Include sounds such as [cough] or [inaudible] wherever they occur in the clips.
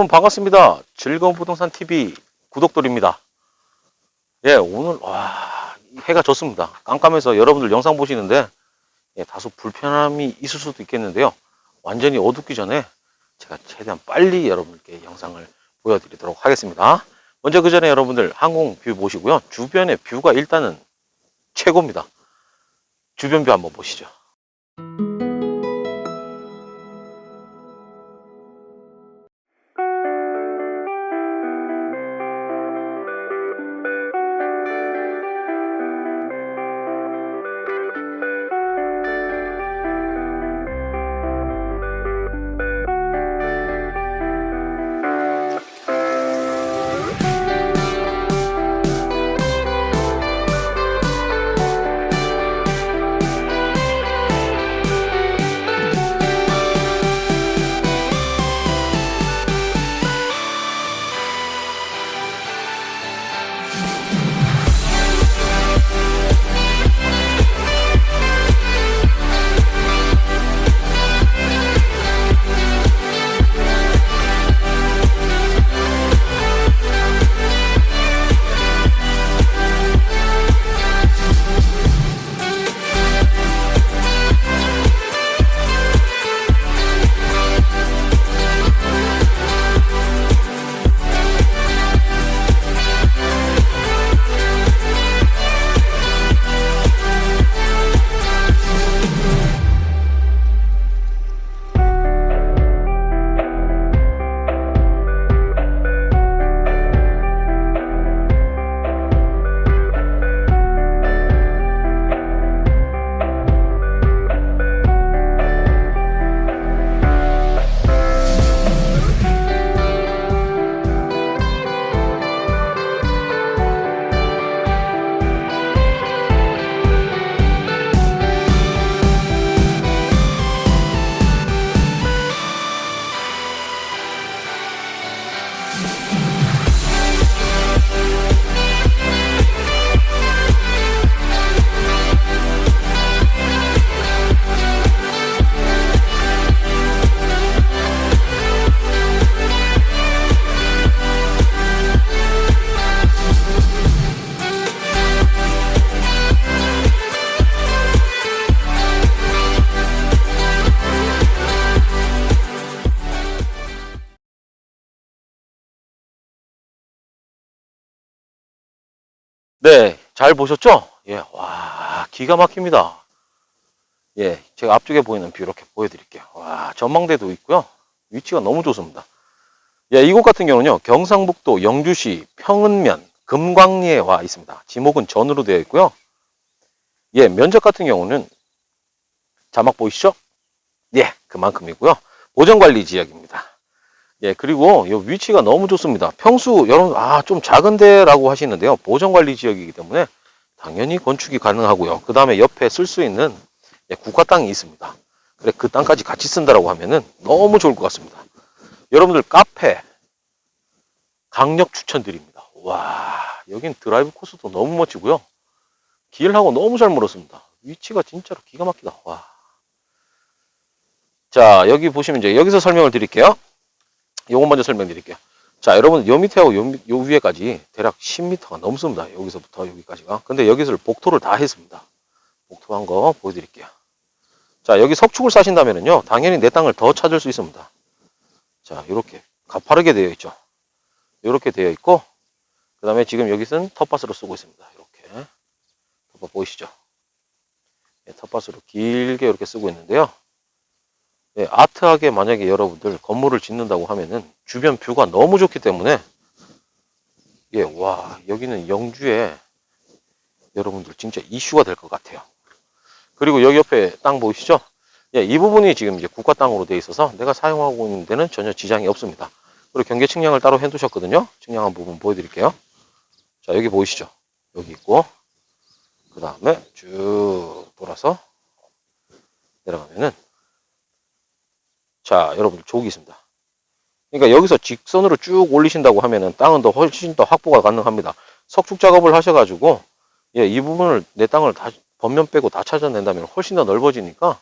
여러분 반갑습니다. 즐거운 부동산 TV 구독돌입니다. 예, 오늘 와 해가 졌습니다. 깜깜해서 여러분들 영상 보시는데 예, 다소 불편함이 있을 수도 있겠는데요. 완전히 어둡기 전에 제가 최대한 빨리 여러분께 영상을 보여드리도록 하겠습니다. 먼저 그 전에 여러분들 항공 뷰 보시고요. 주변의 뷰가 일단은 최고입니다. 주변 뷰 한번 보시죠. 네, 잘 보셨죠? 예, 와, 기가 막힙니다. 예, 제가 앞쪽에 보이는 뷰 이렇게 보여드릴게요. 와, 전망대도 있고요. 위치가 너무 좋습니다. 예, 이곳 같은 경우는요, 경상북도 영주시 평은면 금광리에 와 있습니다. 지목은 전으로 되어 있고요. 예, 면적 같은 경우는 자막 보이시죠? 예, 그만큼이고요. 보전관리 지역입니다. 예, 그리고 이 위치가 너무 좋습니다. 평수, 여러분, 아, 좀 작은데라고 하시는데요. 보전관리 지역이기 때문에 당연히 건축이 가능하고요. 그 다음에 옆에 쓸 수 있는 예, 국가 땅이 있습니다. 그래, 그 땅까지 같이 쓴다라고 하면은 너무 좋을 것 같습니다. 여러분들 카페 강력 추천드립니다. 와, 여긴 드라이브 코스도 너무 멋지고요. 길하고 너무 잘 멀었습니다. 위치가 진짜로 기가 막히다. 와. 자, 여기 보시면 이제 여기서 설명을 드릴게요. 요거 먼저 설명드릴게요. 자, 여러분, 요 밑에하고 요, 요 위에까지 대략 10m가 넘습니다. 여기서부터 여기까지가. 근데 여기서 복토를 다 했습니다. 복토한 거 보여드릴게요. 자, 여기 석축을 싸신다면은요, 당연히 내 땅을 더 찾을 수 있습니다. 자, 요렇게 가파르게 되어 있죠. 요렇게 되어 있고, 그 다음에 지금 여기서는 텃밭으로 쓰고 있습니다. 이렇게. 텃밭 보이시죠? 네, 텃밭으로 길게 이렇게 쓰고 있는데요. 예, 아트하게 만약에 여러분들 건물을 짓는다고 하면은 주변 뷰가 너무 좋기 때문에 예, 와, 여기는 영주에 여러분들 진짜 이슈가 될 것 같아요. 그리고 여기 옆에 땅 보이시죠? 예, 이 부분이 지금 이제 국가 땅으로 되어 있어서 내가 사용하고 있는 데는 전혀 지장이 없습니다. 그리고 경계 측량을 따로 해 두셨거든요. 측량한 부분 보여드릴게요. 자, 여기 보이시죠? 여기 있고, 그 다음에 쭉 돌아서 내려가면은 자, 여러분들 족이 있습니다. 그러니까 여기서 직선으로 쭉 올리신다고 하면은 땅은 더 훨씬 더 확보가 가능합니다. 석축 작업을 하셔가지고 예, 이 부분을 내 땅을 다 번면 빼고 다 찾아낸다면 훨씬 더 넓어지니까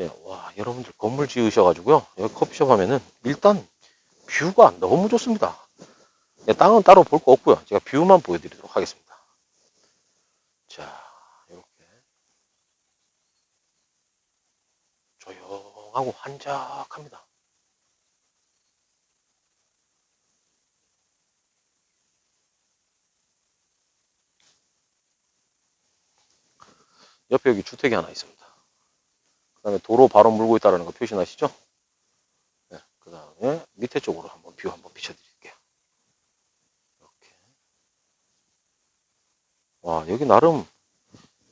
예, 와, 여러분들 건물 지으셔가지고요. 여기 커피숍 하면은 일단 뷰가 너무 좋습니다. 예, 땅은 따로 볼 거 없고요. 제가 뷰만 보여드리도록 하겠습니다. 자, 이렇게 조용하고 한적합니다. 옆에 여기 주택이 하나 있습니다. 그 다음에 도로 바로 물고 있다는 거 표시나시죠? 네, 그 다음에 밑에 쪽으로 한번 뷰 한번 비춰드릴게요. 이렇게. 와, 여기 나름,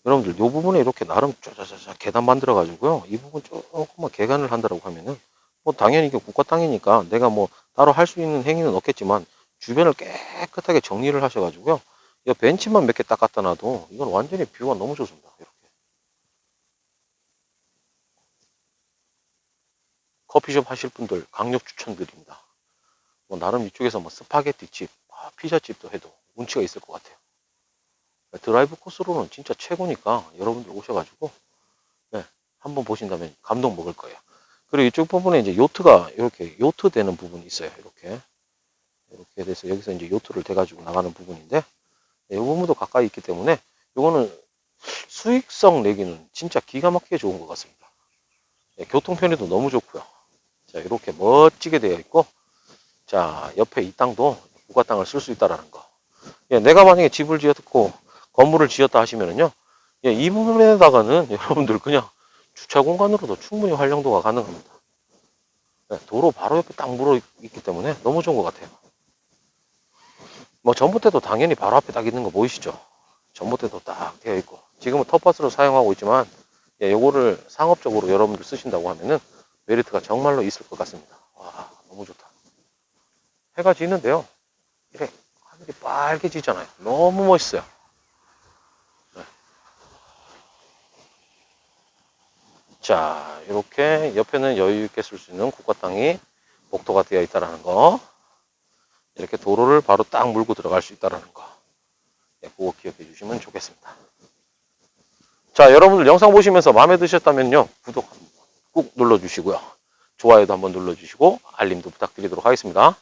여러분들, 요 부분에 이렇게 나름 짜자자자 계단 만들어 가지고요. 이 부분 조금만 개간을 한다라고 하면은, 뭐 당연히 이게 국가 땅이니까 내가 뭐 따로 할 수 있는 행위는 없겠지만, 주변을 깨끗하게 정리를 하셔 가지고요. 이 벤치만 몇 개 딱 갖다 놔도 이건 완전히 뷰가 너무 좋습니다. 이렇게. 커피숍 하실 분들 강력 추천드립니다. 뭐 나름 이쪽에서 뭐 스파게티 집, 아, 피자 집도 해도 운치가 있을 것 같아요. 드라이브 코스로는 진짜 최고니까 여러분들 오셔가지고 네, 한번 보신다면 감동 먹을 거예요. 그리고 이쪽 부분에 이제 요트가 이렇게 요트 되는 부분이 있어요. 이렇게 이렇게 돼서 여기서 이제 요트를 대가지고 나가는 부분인데 네, 이 부분도 가까이 있기 때문에 이거는 수익성 내기는 진짜 기가 막히게 좋은 것 같습니다. 네, 교통 편의도 너무 좋고요. 자, 이렇게 멋지게 되어 있고, 자, 옆에 이 땅도 국가 땅을 쓸 수 있다라는 거. 예, 내가 만약에 집을 지었고, 건물을 지었다 하시면은요, 예, 이 부분에다가는 [laughs] 여러분들 그냥 주차 공간으로도 충분히 활용도가 가능합니다. 네, 도로 바로 옆에 딱 물어 있기 때문에 너무 좋은 것 같아요. 뭐, 전봇대도 당연히 바로 앞에 딱 있는 거 보이시죠? 전봇대도 딱 되어 있고, 지금은 텃밭으로 사용하고 있지만, 예, 요거를 상업적으로 여러분들 쓰신다고 하면은, 메리트가 정말로 있을 것 같습니다. 와, 너무 좋다. 해가 지는데요. 이래 하늘이 빨개지잖아요. 너무 멋있어요. 자, 이렇게 옆에는 여유 있게 쓸 수 있는 국가 땅이 복도가 되어 있다라는 거. 이렇게 도로를 바로 딱 물고 들어갈 수 있다라는 거. 네, 그거 기억해 주시면 좋겠습니다. 자, 여러분들 영상 보시면서 마음에 드셨다면요. 구독 꾹 눌러 주시고요. 좋아요도 한번 눌러 주시고 알림도 부탁드리도록 하겠습니다.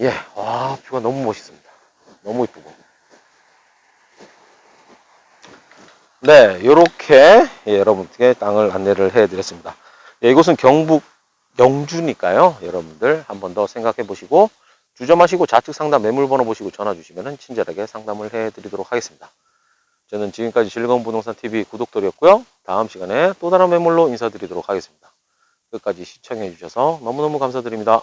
예, 와, 뷰가 너무 멋있습니다. 너무 이쁘고. 네, 이렇게 여러분께 땅을 안내를 해드렸습니다. 예, 이곳은 경북 영주니까요. 여러분들 한 번 더 생각해 보시고 주점하시고 좌측 상담 매물번호 보시고 전화 주시면 친절하게 상담을 해드리도록 하겠습니다. 저는 지금까지 즐거운 부동산 TV 구독돌이었고요. 다음 시간에 또 다른 매물로 인사드리도록 하겠습니다. 끝까지 시청해 주셔서 너무너무 감사드립니다.